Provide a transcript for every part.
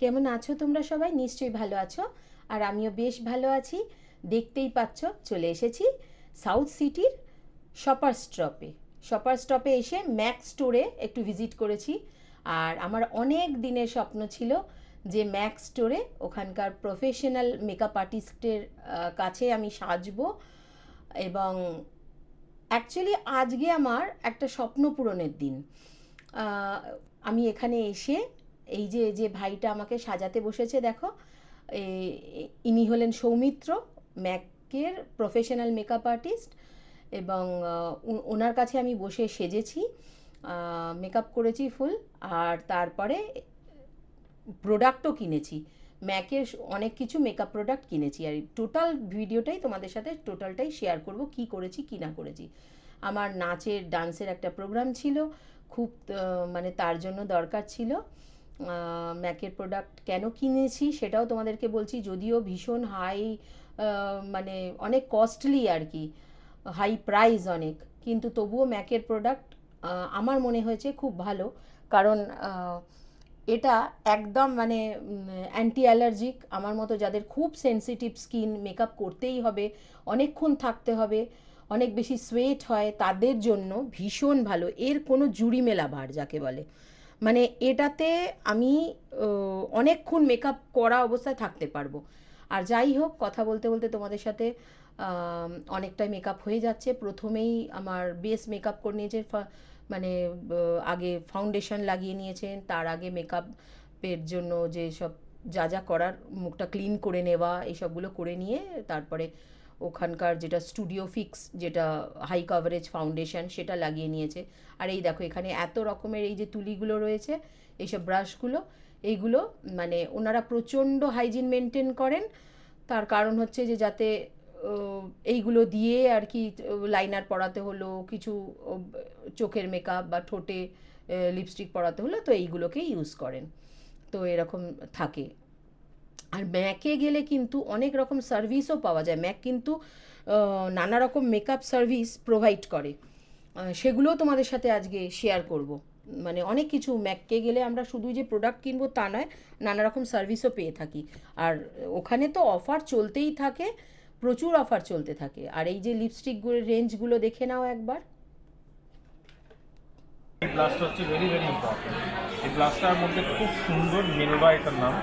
কেমন আছো তোমরা সবাই? নিশ্চয়ই ভালো আছো। আর আমিও বেশ ভালো আছি। দেখতেই পাচ্ছ, চলে এসেছি সাউথ সিটির শপার স্টপে শপার স্টপে এসে ম্যাক স্টোরে একটু ভিজিট করেছি। আর আমার অনেক দিনের স্বপ্ন ছিল যে ম্যাক স্টোরে ওখানকার প্রফেশনাল মেকআপ আর্টিস্টের কাছে আমি সাজবো। এবং অ্যাকচুয়ালি আজকে আমার একটা স্বপ্ন পূরণের দিন। আমি এখানে এসে এই যে যে ভাইটা আমাকে সাজাতে বসেছে, দেখো ইনি হলেন সৌমিত্র, ম্যাকের প্রফেশনাল মেকআপ আর্টিস্ট এবং ওনার কাছে আমি বসে সেজেছি মেকআপ করেছি ফুল আর তারপরে প্রোডাক্টও কিনেছি। ম্যাকের অনেক কিছু মেকআপ প্রোডাক্ট কিনেছি, আর টোটাল ভিডিওটাই তোমাদের সাথে টোটালটাই শেয়ার করব, কি করেছি, কি না করেছি। আমার নাচের ডান্সের একটা প্রোগ্রাম ছিল, খুব মানে তার জন্য দরকার ছিল। ম্যাকের প্রোডাক্ট কেন কিনেছি সেটাও তোমাদেরকে বলছি। যদিও ভীষণ হাই মানে অনেক কস্টলি আর কি হাই প্রাইস অনেক। কিন্তু তবুও ম্যাকের প্রোডাক্ট আমার মনে হয়েছে খুব ভালো। কারণ এটা একদম মানে অ্যান্টি অ্যালার্জিক আমার মতো যাদের খুব সেনসিটিভ স্কিন মেকআপ করতেই হবে, অনেকক্ষণ থাকতে হবে, অনেক বেশি সোয়েট হয়, তাদের জন্য ভীষণ ভালো। এর কোনো জুড়ি মেলা ভার, যাকে বলে। মানে এটাতে আমি অনেকক্ষণ মেকআপ করা অবস্থায় থাকতে পারব। আর যাই হোক, কথা বলতে বলতে তোমাদের সাথে অনেকটাই মেকআপ হয়ে যাচ্ছে। প্রথমেই আমার বেস মেকআপ করে নিয়েছে মানে আগে ফাউন্ডেশন লাগিয়ে নিয়েছেন, তার আগে মেকআপের জন্য যে সব যা যা করার, মুখটা ক্লিন করে নেওয়া এইসবগুলো করে নিয়ে, তারপরে ওখানকার যেটা স্টুডিও ফিক্স যেটা হাই কভারেজ ফাউন্ডেশন সেটা লাগিয়ে নিয়েছে। আর এই দেখো, এখানে এত রকমের এই যে তুলিগুলো রয়েছে, এইসব ব্রাশগুলো এইগুলো মানে ওনারা প্রচণ্ড হাইজিন মেনটেন করেন। তার কারণ হচ্ছে যে যাতে এইগুলো দিয়ে আর কি লাইনার পরাতে হলো, কিছু চোখের মেকআপ বা ঠোঁটে লিপস্টিক পরাতে হলো, তো এইগুলোকে ইউজ করেন। তো এরকম থাকে। আর ম্যাকে গেলে কিন্তু অনেক রকম সার্ভিসও পাওয়া যায়। ম্যাক কিন্তু নানা রকম মেকআপ সার্ভিস প্রোভাইড করে। সেগুলোও তোমাদের সাথে আজকে শেয়ার করব। মানে অনেক কিছু ম্যাককে গেলে আমরা শুধু যে প্রোডাক্ট কিনবো তা নয়, নানা রকম সার্ভিসও পেয়ে থাকি। আর ওখানে তো অফার চলতেই থাকে, প্রচুর অফার চলতে থাকে। আর এই যে লিপস্টিকগুলোর রেঞ্জগুলো দেখে নাও একবার। এই গ্লাসটা হচ্ছে ভেরি ভেরি ইম্পর্টেন্ট এই গ্লাসটার মধ্যে খুব সুন্দর মেলবা এটার নাম।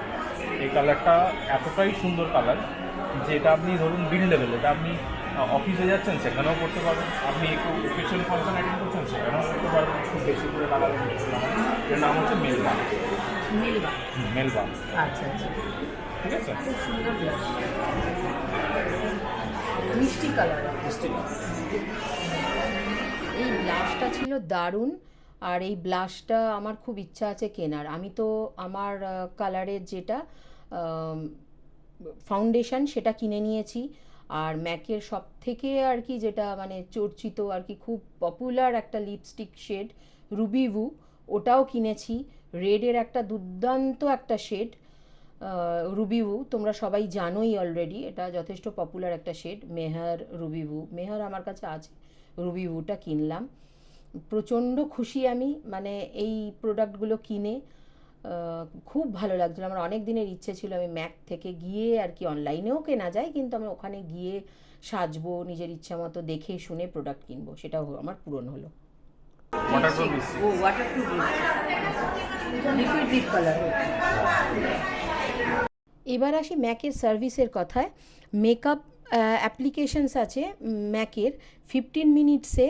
এই কালারটা এতটাই সুন্দর কালার যেটা আপনি ধরুন বিল লেভেল এটা আপনি অফিসে যাচ্ছেন সেখানেও করতে পারবেন। আপনি একটু অকেশন ফাংশন অ্যাটেন্ড করছেন সেখানেও করতে পারবেন। খুব বেশি করে লাগাবেন এর নাম হচ্ছে মেলবা মিলবা হুম, মেলবা আচ্ছা আচ্ছা। ঠিক আছে? খুব সুন্দর মিষ্টি কালার মিষ্টি না। এই ব্লাশটা ছিল দারুণ। আর এই ব্লাশটা আমার খুব ইচ্ছা আছে কেনার। আমি তো আমার কালারের যেটা ফাউন্ডেশন সেটা কিনে নিয়েছি। আর ম্যাকের সব থেকে আর কি যেটা মানে চর্চিত আর কি খুব পপুলার একটা লিপস্টিক শেড রুবিভু ওটাও কিনেছি। রেডের একটা দুর্দান্ত একটা শেড রুবিভু তোমরা সবাই জানোই অলরেডি এটা যথেষ্ট পপুলার একটা শেড মেহার রুবিভু মেহার আমার কাছে আছে রুবিভুটা কিনলাম। প্রচণ্ড খুশি আমি মানে এই প্রোডাক্টগুলো কিনে খুব ভালো লাগছিল। আমার অনেক দিনের ইচ্ছে ছিল আমি ম্যাক থেকে গিয়ে আর কি অনলাইনেও কেনা যায় কিন্তু আমি ওখানে গিয়ে সাজবো নিজের ইচ্ছা মতো দেখে শুনে প্রোডাক্ট কিনবো সেটাও আমার পূরণ হলো। ও ওয়াটারপ্রুফ লিকুইড ডিপ কালার এবার আসি ম্যাকের সার্ভিসের কথায়। মেকআপ অ্যাপ্লিকেশনস আছে ম্যাকের ফিফটিন মিনিটসে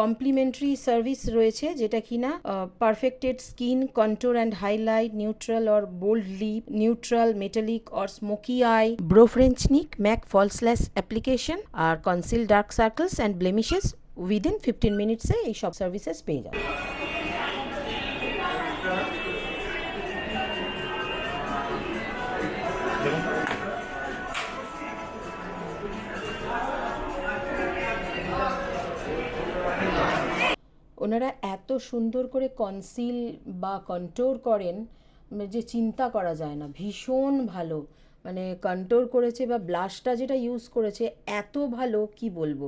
কমপ্লিমেন্টারি সার্ভিস রয়েছে যেটা কিনা perfected skin control and highlight neutral or bold lip neutral metallic or smoky eye brow ফ্রেঞ্চনিক MAC flawless application R conceal dark circles and blemishes within fifteen মিনিটসে এই সব services পেয়ে যাবে। দেখুন ওনারা এত সুন্দর করে কনসিল বা কন্ট্রোর করেন মানে যে চিন্তা করা যায় না, ভীষণ ভালো। মানে কন্ট্রোর করেছে বা ব্লাশটা যেটা ইউজ করেছে, এত ভালো, কি বলব?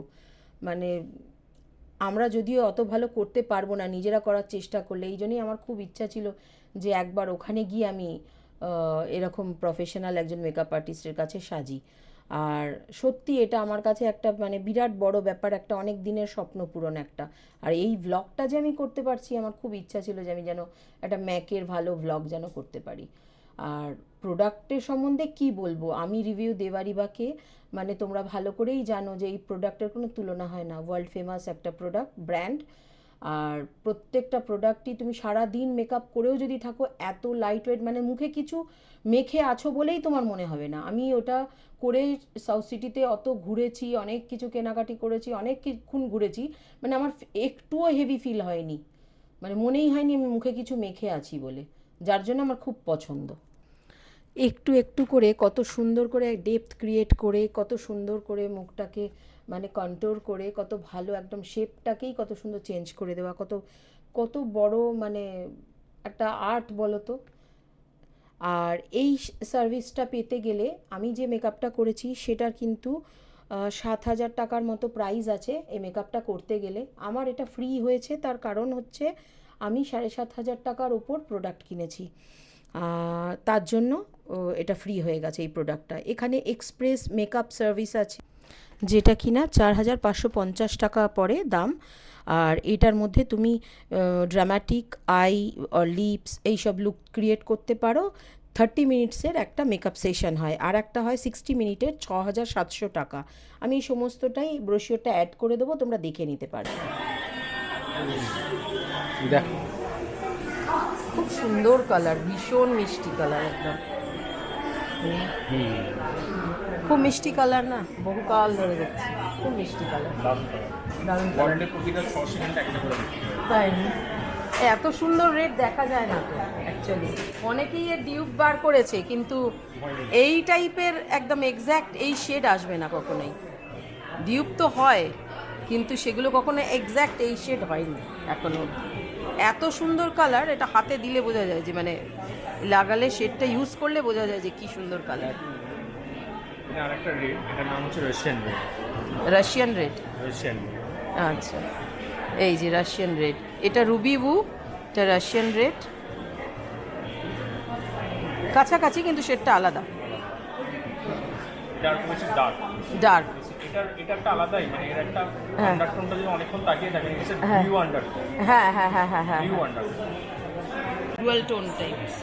মানে আমরা যদিও অত ভালো করতে পারব না, নিজেরা করার চেষ্টা করলে, এই জন্যই আমার খুব ইচ্ছা ছিল যে একবার ওখানে গিয়ে আমি এরকম প্রফেশনাল একজন মেকআপ আর্টিস্টের কাছে সাজি। আর সত্যি এটা আমার কাছে একটা মানে বিরাট বড় ব্যাপার, একটা অনেক দিনের স্বপ্ন পূরণ একটা। আর এই ভ্লগটা যে আমি করতে পারছি, আমার খুব ইচ্ছা ছিল যে আমি যেন একটা ম্যাকের ভালো ভ্লগ যেন করতে পারি। আর প্রোডাক্টের সম্বন্ধে কি বলব? আমি রিভিউ দেওয়ারই বাকে মানে তোমরা ভালো করেই জানো যে এই প্রোডাক্টের কোনো তুলনা হয় না। ওয়ার্ল্ড ফেমাস একটা প্রোডাক্ট ব্র্যান্ড আর প্রত্যেকটা প্রোডাক্টই তুমি সারা দিন মেকআপ করেও যদি থাকো, এত লাইট ওয়েট মানে মুখে কিছু মেখে আছো বলেই তোমার মনে হবে না। আমি ওটা করে সাউথ সিটিতে অত ঘুরেছি, অনেক কিছু কেনাকাটি করেছি অনেক কিছুক্ষণ ঘুরেছি মানে আমার একটুও হেভি ফিল হয়নি। মানে মনেই হয়নি আমি মুখে কিছু মেখে আছি বলে, যার জন্য আমার খুব পছন্দ। একটু একটু করে কত সুন্দর করে ডেপথ ক্রিয়েট করে, কত সুন্দর করে মুখটাকে মানে কন্ট্রোল করে কত ভালো একদম শেপটাকেই কত সুন্দর চেঞ্জ করে দেওয়া, কত কত বড় মানে একটা আর্ট বলো তো। আর এই সার্ভিসটা পেতে গেলে আমি যে মেকআপটা করেছি সেটার কিন্তু সাত হাজার টাকার মতো প্রাইস আছে এই মেকআপটা করতে গেলে। আমার এটা ফ্রি হয়েছে, তার কারণ হচ্ছে আমি সাড়ে সাত হাজার টাকার ওপর প্রোডাক্ট কিনেছি। তার জন্য এটা ফ্রি হয়ে গেছে এই প্রোডাক্টটা এখানে এক্সপ্রেস মেকআপ সার্ভিস আছে। যেটা কিনা চার হাজার পাঁচশো পঞ্চাশ টাকা পড়ে দাম। আর এটার মধ্যে তুমি ড্রামাটিক আই লিপস এইসব লুক ক্রিয়েট করতে পারো। থার্টি মিনিটসের একটা মেকআপ সেশন হয়। আর একটা হয় সিক্সটি মিনিটের ছ হাজার সাতশো টাকা। আমি এই সমস্তটাই ব্রোশিওরটা অ্যাড করে দেবো তোমরা দেখে নিতে পারো। দেখো। খুব সুন্দর কালার ভীষণ মিষ্টি কালার একদম। খুব মিষ্টি কালার না? বহুকাল ধরে দেখছি। খুব মিষ্টি কালার। তাই এত সুন্দর রেড দেখা যায় না তো অ্যাকচুয়ালি অনেকেই এর ডিউব বার করেছে কিন্তু এই টাইপের একদম এক্স্যাক্ট এই শেড আসবে না কখনোই। ডিউব তো হয় কিন্তু সেগুলো কখনো এক্স্যাক্ট এই শেড হয়নি এখনও অবধি। এত সুন্দর কালার এটা হাতে দিলে বোঝা যায় যে মানে লাগালে শেডটা ইউজ করলে বোঝা যায় যে কি সুন্দর কালার আরেকটা রেড এটার নাম হচ্ছে Russian red Russian red Russian আচ্ছা। এই যে রাশিয়ান রেড এটা রুবি বু এটা রাশিয়ান রেড কাছাকাছি কিন্তু শেডটা আলাদা। ডার্ক এটার এটা একটা আলাদাই মানে এর একটা হ্যাঁ। আন্ডারটোনটা যদি অনেকক্ষণ তাকিয়ে থাকেন হচ্ছে হ্যাঁ। ব্লু আন্ডারটোন হ্যাঁ হ্যাঁ হ্যাঁ হ্যাঁ হ্যাঁ। Blue undertone dual tone types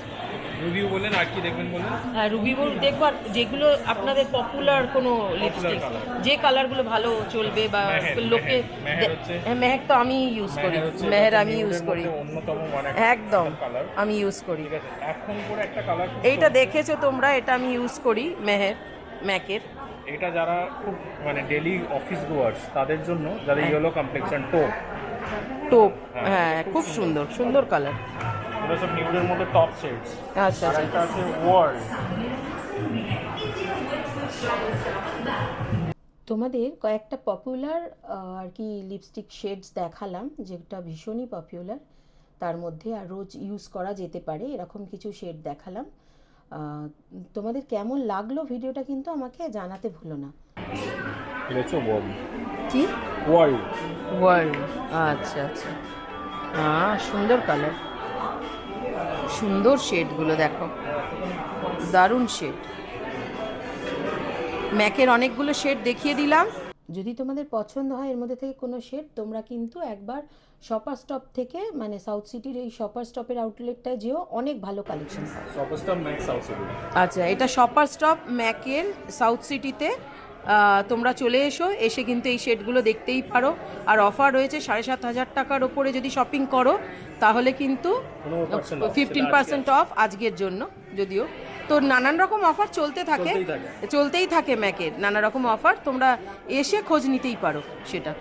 review বললেন আর কি দেখবেন বললেন হ্যাঁ রুবি দেখবার যেগুলো আপনাদের পপুলার কোনো লিপস্টিক। যে কালারগুলো ভালো চলবে বা লোকে মেহের, মেহের হ্যাঁ, মেহের তো আমি ইউজ করি। মেহের আমি ইউজ করি। মানে একদম। আমি ইউজ করি। এখন করে একটা কালার এইটা দেখেছ তোমরা এটা আমি ইউজ করি মেহের ম্যাকের। এটা যারা খুব মানে ডেলি অফিস গোয়ার্স তাদের জন্য যাদের হ্যাঁ। ইয়েলো কমপ্লেক্সন টোপ টোপ হ্যাঁ খুব সুন্দর। সুন্দর কালার এগুলো সব নিউডের মধ্যে টপ শেডস আচ্ছা আর আচ্ছা একটা আছে ওয়ার্ল্ড তোমাদের কয়েকটা পপুলার আর কি লিপস্টিক শেডস দেখালাম যেটা ভীষণই পপুলার তার মধ্যে আর রোজ ইউজ করা যেতে পারে এরকম কিছু শেড দেখালাম। তোমাদের কেমন লাগল ভিডিওটা কিন্তু আমাকে জানাতে ভুলো না। কি? ওয়ার্ল্ড ওয়ার্ল্ড আচ্ছা আচ্ছা। হ্যাঁ সুন্দর কালার সুন্দর শেডগুলো দেখো। দারুণ শেড ম্যাকের অনেকগুলো শেড দেখিয়ে দিলাম। যদি তোমাদের পছন্দ হয় এর মধ্যে থেকে কোনো শেড তোমরা কিন্তু একবার শপার স্টপ থেকে মানে সাউথ সিটির এই শপার স্টপের আউটলেটটা যেও অনেক ভালো কালেকশন আচ্ছা এটা শপার স্টপ ম্যাকের সাউথ সিটিতে তোমরা চলে এসো এসে কিন্তু এই সেটগুলো দেখতেই পারো। আর অফার রয়েছে সাড়ে সাত হাজার টাকার ওপরে যদি শপিং করো তাহলে কিন্তু ফিফটিন পার্সেন্ট অফ আজকের জন্য যদিও। তো নানান রকম অফার চলতে থাকে। চলতেই থাকে। চলতেই থাকে ম্যাকের। নানা রকম অফার তোমরা এসে খোঁজ নিতেই পারো সেটা।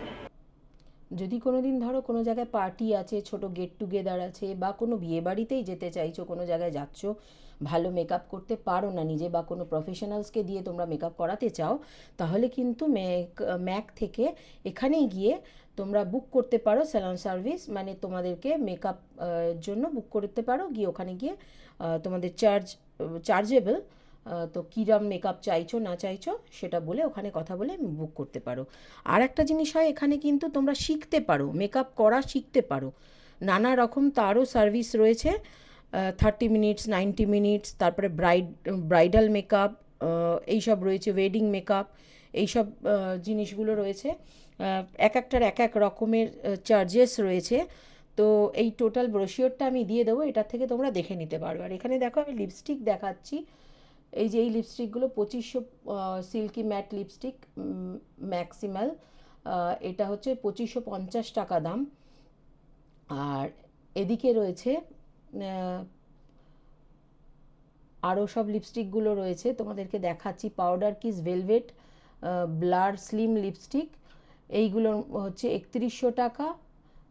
যদি কোনো দিন ধরো কোনো জায়গায় পার্টি আছে, ছোট গেট টুগেদার আছে বা কোনো বিয়ে বাড়িতেই যেতে চাইছো, কোনো জায়গায় যাচ্ছ, ভালো মেকআপ করতে পারো না নিজে বা কোনো প্রফেশনালসকে দিয়ে তোমরা মেকআপ করাতে চাও, তাহলে কিন্তু ম্যাক ম্যাক থেকে এখানেই গিয়ে তোমরা বুক করতে পারো স্যালন সার্ভিস মানে তোমাদেরকে মেকআপ জন্য বুক করতে পারো। গিয়ে ওখানে গিয়ে তোমাদের চার্জ চার্জেবল তো কীরম মেকআপ চাইছো, না চাইছো, সেটা বলে ওখানে কথা বলে বুক করতে পারো। আর একটা জিনিস হয়, এখানে কিন্তু তোমরা শিখতে পারো মেকআপ করা শিখতে পারো। নানা রকম তারও সার্ভিস রয়েছে থার্টি মিনিটস নাইনটি মিনিটস তারপরে ব্রাইড ব্রাইডাল মেকআপ এইসব রয়েছে ওয়েডিং মেকআপ এইসব জিনিসগুলো রয়েছে। এক একটার এক এক রকমের চার্জেস রয়েছে। তো এই টোটাল ব্রোশিওরটা আমি দিয়ে দেবো, এটার থেকে তোমরা দেখে নিতে পারবে আর এখানে দেখো আমি লিপস্টিক দেখাচ্ছি। এই যে এই লিপস্টিকগুলো পঁচিশশো সিল্কি ম্যাট লিপস্টিক ম্যাক্সিমাল এটা হচ্ছে পঁচিশশো পঞ্চাশ টাকা দাম। আর এদিকে রয়েছে আরও সব লিপস্টিকগুলো রয়েছে, তোমাদেরকে দেখাচ্ছি powder kiss velvet blur slim lipstick এইগুলোর হচ্ছে একত্রিশশো টাকা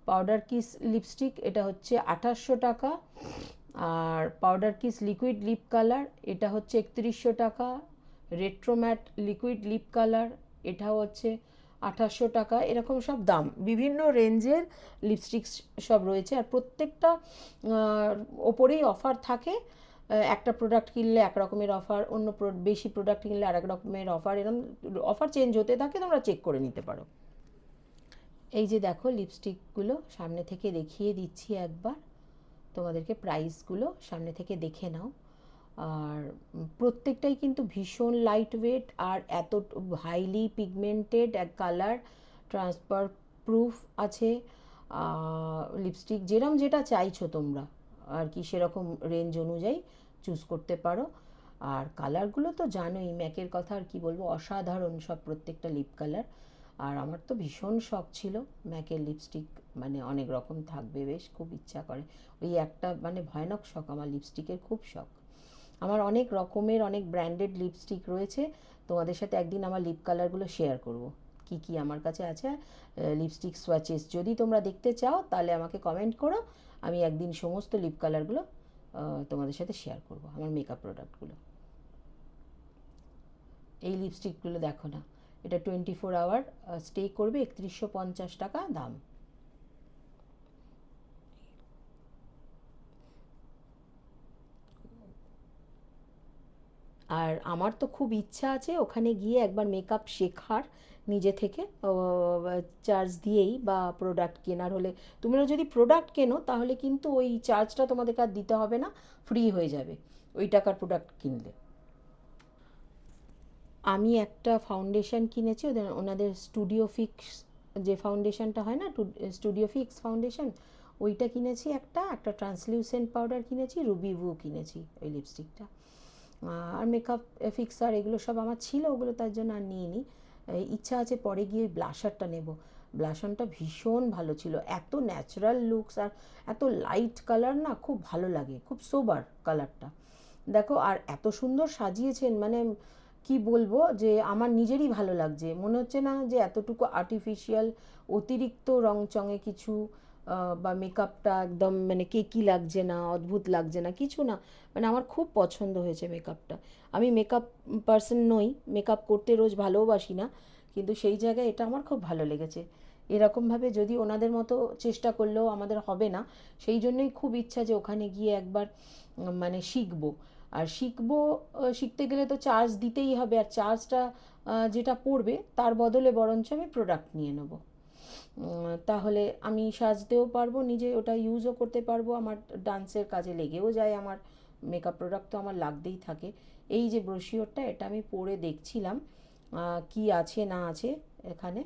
পাউডার কিস লিপস্টিক এটা হচ্ছে আঠাশশো টাকা আর powder kiss liquid lip colour এটা হচ্ছে একত্রিশশো টাকা। রেট্রোম্যাট লিকুইড লিপ কালার এটা হচ্ছে আঠাশশো টাকা। এরকম সব দাম। বিভিন্ন রেঞ্জের লিপস্টিক সব রয়েছে। আর প্রত্যেকটা ওপরেই অফার থাকে। একটা প্রোডাক্ট কিনলে এক রকমের অফার অন্য বেশি প্রোডাক্ট কিনলে আরেক রকমের অফার এরকম অফার চেঞ্জ হতে থাকে, তোমরা চেক করে নিতে পারো। এই যে দেখো লিপস্টিকগুলো সামনে থেকে দেখিয়ে দিচ্ছি একবার। তোমাদেরকে প্রাইসগুলো সামনে থেকে দেখে নাও। আর প্রত্যেকটাই কিন্তু ভীষণ লাইট ওয়েট আর এত হাইলি পিগমেন্টেড এক কালার ট্রান্সফার প্রুফ আছে। লিপস্টিক যেরম যেটা চাইছো তোমরা, আর কি সেরকম রেঞ্জ অনুযায়ী চুজ করতে পারো। আর কালারগুলো তো জানোই, ম্যাকের কথা আর কি বলব, অসাধারণ সব প্রত্যেকটা লিপ কালার আর আমার তো ভীষণ শখ ছিল। ম্যাকের লিপস্টিক মানে অনেক রকম থাকবে বেশ, খুব ইচ্ছা করে। ওই একটা মানে ভয়ানক শখ, আমার লিপস্টিকের খুব শখ। আমার অনেক রকমের অনেক ব্র্যান্ডেড লিপস্টিক রয়েছে। তোমাদের সাথে একদিন আমার লিপ কালারগুলো শেয়ার করব। কি কি আমার কাছে আছে লিপস্টিক সোয়াচেস যদি তোমরা দেখতে চাও, তাহলে আমাকে কমেন্ট করো। আমি একদিন সমস্ত লিপ কালারগুলো তোমাদের সাথে শেয়ার করব, আমার মেকআপ প্রোডাক্টগুলো এই লিপস্টিকগুলো দেখো না। এটা টোয়েন্টি ফোর আওয়ার স্টে করবে একত্রিশশো পঞ্চাশ টাকা দাম। আর আমার তো খুব ইচ্ছা আছে ওখানে গিয়ে একবার মেকআপ শেখার নিজে থেকে চার্জ দিয়েই বা প্রোডাক্ট কেনার হলে। তোমরা যদি প্রোডাক্ট কেনো তাহলে কিন্তু ওই চার্জটা তোমাদেরকে আর দিতে হবে না ফ্রি হয়ে যাবে। ওই টাকার প্রোডাক্ট কিনলে। আমি একটা ফাউন্ডেশন কিনেছি, ওদের, ওনাদের স্টুডিও ফিক্স যে ফাউন্ডেশনটা হয় না স্টুডিও ফিক্স ফাউন্ডেশন ওইটা কিনেছি একটা একটা ট্রান্সলিউসেন্ট পাউডার কিনেছি রুবি ভু কিনেছি, ওই লিপস্টিকটা আর মেকআপ ফিক্সার এগুলো সব আমার ছিল, ওগুলো তার জন্য আর নিইনি। এই ইচ্ছা আছে পরে গিয়ে ওই ব্লাশারটা নেব। ব্লাশনটা ভীষণ ভালো ছিল, এত ন্যাচারাল লুকস আর এত লাইট কালার না, খুব ভালো লাগে, খুব সোবার কালারটা দেখো, আর এত সুন্দর সাজিয়েছেন মানে কি বলব, যে আমার নিজেরই ভালো লাগছে। মনে হচ্ছে না যে এতটুকু আর্টিফিশিয়াল অতিরিক্ত রং চঙে কিছু বা মেকআপটা একদম মানে কেকি লাগছে না, অদ্ভুত লাগছে না, কিছু না। মানে আমার খুব পছন্দ হয়েছে মেকআপটা আমি মেকআপ পার্সন নই মেকআপ করতে রোজ ভালোবাসি না, কিন্তু সেই জায়গায় এটা আমার খুব ভালো লেগেছে। এরকমভাবে যদি ওনাদের মতো চেষ্টা করলেও আমাদের হবে না, সেই জন্যই খুব ইচ্ছা যে ওখানে গিয়ে একবার মানে শিখব। আর শিখব শিখতে গেলে তো চার্জ দিতেই হবে আর চার্জটা যেটা পড়বে তার বদলে বরঞ্চ আমি প্রোডাক্ট নিয়ে নেব। তাহলে আমি সাজতেও পারব, নিজে ওটা ইউজও করতে পারব, আমার ডান্সের কাজে লেগেও যায়, আমার মেকআপ প্রোডাক্ট তো আমার লাগতেই থাকে। এই যে ব্রোশিওরটা এটা আমি পরে দেখছিলাম কি আছে না আছে এখানে।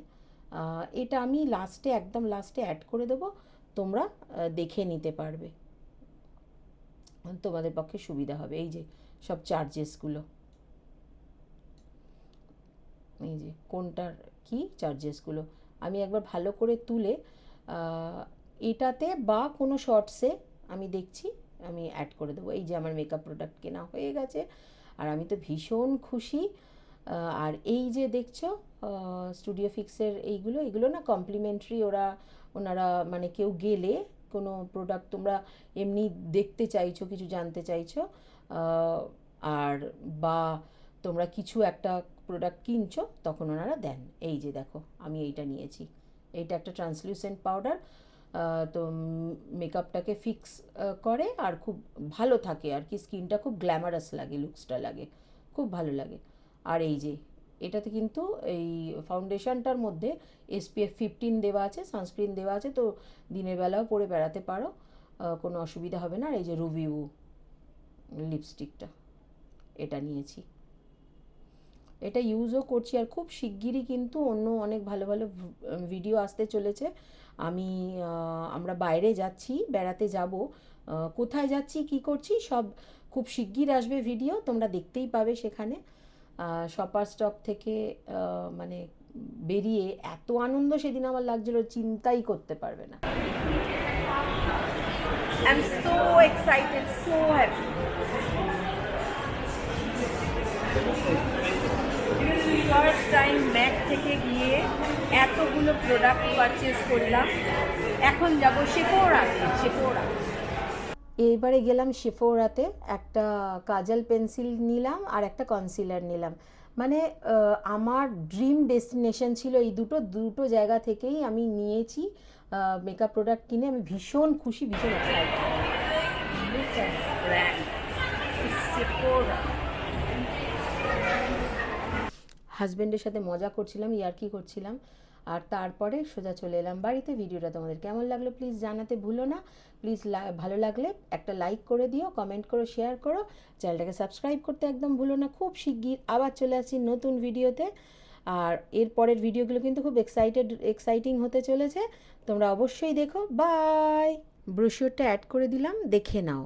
এটা আমি লাস্টে একদম লাস্টে অ্যাড করে দেবো, তোমরা দেখে নিতে পারবে। তোমাদের পক্ষে সুবিধা হবে। এই যে, সব চার্জেসগুলো এই যে, কোনটার কি চার্জেসগুলো আমি একবার ভালো করে তুলে এটাতে বা কোনো শর্টসে আমি দেখছি, আমি অ্যাড করে দেবো। এই যে, আমার মেকআপ প্রোডাক্ট কেনা হয়ে গেছে, আর আমি তো ভীষণ খুশি। আর এই যে দেখছ স্টুডিও ফিক্সের এইগুলো, এগুলো না কমপ্লিমেন্টারি ওরা, ওনারা মানে কেউ গেলে কোনো প্রোডাক্ট তোমরা এমনি দেখতে চাইছো, কিছু জানতে চাইছো আর বা তোমরা কিছু একটা প্রোডাক্ট কিনছো, তখন ওনারা দেন। এই যে দেখো, আমি এইটা নিয়েছি। এইটা একটা ট্রান্সলিউসেন্ট পাউডার তো মেকআপটাকে ফিক্স করে আর খুব ভালো থাকে। আর কি স্কিনটা খুব গ্ল্যামারাস লাগে লুকসটা লাগে। খুব ভালো লাগে। আর এই যে এটাতে কিন্তু এই ফাউন্ডেশনটার মধ্যে এসপিএফ ফিফটিন দেওয়া আছে সানস্ক্রিন দেওয়া আছে, তো দিনের বেলাও পরে বেড়াতে পারো কোনো অসুবিধা হবে না। আর এই যে রুবিউ লিপস্টিকটা এটা নিয়েছি। এটা ইউজও করছি আর খুব শিগগিরই কিন্তু অন্য অনেক ভালো ভালো ভিডিও আসতে চলেছে। আমি আমরা বাইরে যাচ্ছি, বেড়াতে যাব। কোথায় যাচ্ছি, কি করছি, সব খুব শিগগির আসবে ভিডিও তোমরা দেখতেই পাবে সেখানে। শপার স্টপ থেকে মানে বেরিয়ে এত আনন্দ সেদিন আমার লাগছিল, চিন্তাই করতে পারবে না. ফার্স্ট টাইম ম্যাক থেকে গিয়ে এতগুলো প্রোডাক্ট পারচেস করলাম। এখন যাব শেফোরা শেফোরা এবারে গেলাম শিফোরাতে একটা কাজল পেন্সিল নিলাম আর একটা কনসিলার নিলাম। মানে আমার ড্রিম ডেস্টিনেশন ছিল এই দুটো দুটো জায়গা থেকেই আমি নিয়েছি মেকআপ প্রোডাক্ট কিনে। আমি ভীষণ খুশি, ভীষণ. হাজব্যান্ডের সাথে মজা করছিলাম, ইয়ার্কি করছিলাম। আর তারপরে সোজা চলে এলাম বাড়িতে। ভিডিওটা তোমাদের কেমন লাগল প্লিজ জানাতে ভুলো না। প্লিজ ভালো লাগলে একটা লাইক করে দিও কমেন্ট করো শেয়ার করো। চ্যানেলটাকে সাবস্ক্রাইব করতে একদম ভুলো না। খুব শিগগির আবার চলে আসছি নতুন ভিডিওতে। আর এর পরের ভিডিওগুলো কিন্তু খুব এক্সাইটেড এক্সাইটিং হতে চলেছে। তোমরা অবশ্যই দেখো। বাই ব্রোশিওরটা অ্যাড করে দিলাম, দেখে নাও।